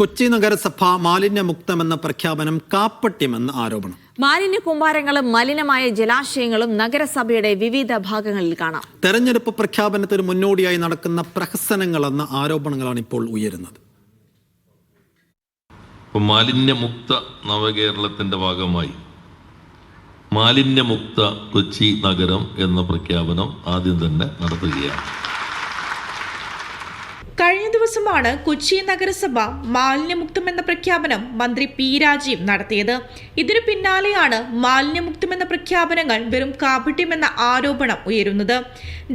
കൊച്ചി നഗരസഭ മാലിന്യമുക്തമെന്ന പ്രഖ്യാപനം കാപ്പട്യമെന്ന് ആരോപണം. മാലിന്യ കൂമ്പാരങ്ങളും മലിനമായ ജലാശയങ്ങളും നഗരസഭയുടെ വിവിധ ഭാഗങ്ങളിൽ കാണാം. തെരഞ്ഞെടുപ്പ് പ്രഖ്യാപനത്തിന് മുന്നോടിയായി നടക്കുന്ന പ്രഹസനങ്ങളെന്ന ആരോപണങ്ങളാണ് ഇപ്പോൾ ഉയരുന്നത്. ഇപ്പോൾ മാലിന്യമുക്ത നവകേരളത്തിന്റെ ഭാഗമായി മാലിന്യമുക്ത കൊച്ചി നഗരം എന്ന പ്രഖ്യാപനം ആദ്യം തന്നെ നടത്തുകയാണ്. കഴിഞ്ഞ ദിവസമാണ് കൊച്ചി നഗരസഭ മാലിന്യമുക്തമെന്ന പ്രഖ്യാപനം മന്ത്രി പി രാജീവ് നടത്തിയത്. ഇതിനു പിന്നാലെയാണ് മാലിന്യമുക്തമെന്ന പ്രഖ്യാപനങ്ങൾ വെറും കാപട്യമെന്ന ആരോപണം ഉയരുന്നത്.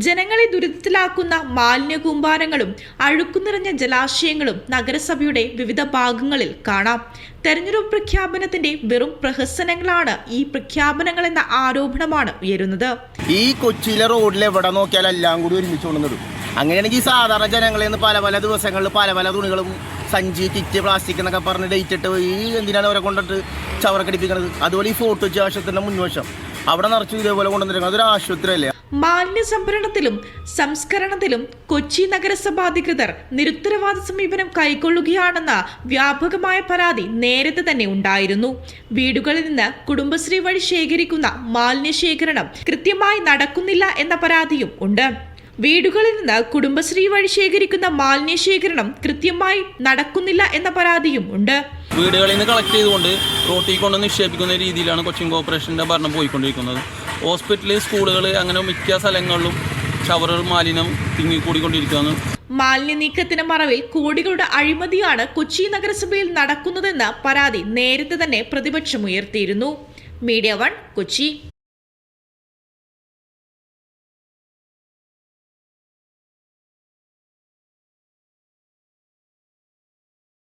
ജനങ്ങളെ ദുരിതത്തിലാക്കുന്ന മാലിന്യ കൂമ്പാരങ്ങളും അഴുക്കു നിറഞ്ഞ ജലാശയങ്ങളും നഗരസഭയുടെ വിവിധ ഭാഗങ്ങളിൽ കാണാം. തെരഞ്ഞെടുപ്പ് പ്രഖ്യാപനത്തിന്റെ വെറും പ്രഹസനങ്ങളാണ് ഈ പ്രഖ്യാപനങ്ങൾ എന്ന ആരോപണമാണ് ഉയരുന്നത്. ഈ കൊച്ചിയിലെ റോഡിൽ എവിടെ നോക്കിയാൽ എല്ലാം കൂടി ഒരുമിച്ച് കൊണ്ടുവന്നിടും. അങ്ങനെയാണെങ്കിൽ സാധാരണ ജനങ്ങളിൽ നിന്ന് പല പല ദിവസങ്ങളിൽ പല പല തുണികളും സഞ്ചി കിറ്റ് പ്ലാസ്റ്റിക് എന്നൊക്കെ പറഞ്ഞ് ഡേറ്റ് ഇട്ട് ഈ എന്തിനാണ് അവരെ കൊണ്ടിട്ട് ചവറക്കടിപ്പിക്കുന്നത് അതുപോലെ ഈ ഫോട്ടോ ആശുപത്രിയുടെ മുൻവശം. അവിടെ നിറച്ചു ഇതേപോലെ കൊണ്ടുവന്നിരിക്കുന്നത്. അതൊരു ആശുപത്രി അല്ലേ മാലിന്യ സംഭരണത്തിലും സംസ്കരണത്തിലും കൊച്ചി നഗരസഭ അധികൃതർ നിരുത്തരവാദ സമീപനം കൈക്കൊള്ളുകയാണെന്ന വ്യാപകമായ പരാതി നേരത്തെ തന്നെ ഉണ്ടായിരുന്നു. വീടുകളിൽ നിന്ന് കുടുംബശ്രീ വഴി ശേഖരിക്കുന്ന മാലിന്യ ശേഖരണം കൃത്യമായി നടക്കുന്നില്ല എന്ന പരാതിയും ഉണ്ട്. വീടുകളിൽ നിന്ന് കുടുംബശ്രീ വഴി ശേഖരിക്കുന്ന മാലിന്യ ശേഖരണം കൃത്യമായി നടക്കുന്നില്ല എന്ന പരാതിയും ഉണ്ട്. വീടുകളിൽ നിന്ന് കളക്ട് ചെയ്തുകൊണ്ട് റോട്ടിൽ കൊണ്ട് നിക്ഷേപിക്കുന്ന രീതിയിലാണ് കൊച്ചിൻ കോർപ്പറേഷന്റെ ഭരണം പോയിക്കൊണ്ടിരിക്കുന്നത്. ഹോസ്പിറ്റൽ സ്കൂളുകൾ അങ്ങനെ മിക്ക സ്ഥലങ്ങളിലും ഷവറുകൾ മാലിന്യം തിങ്ങിക്കൂടിക്കൊണ്ടിരിക്കുകയാണ്. മാലിന്യ നീക്കത്തിന് മറവിൽ കോടികളുടെ അഴിമതിയാണ് കൊച്ചി നഗരസഭയിൽ നടക്കുന്നതെന്ന പരാതി നേരത്തെ തന്നെ പ്രതിപക്ഷം ഉയർത്തിയിരുന്നു. Media One Kochi.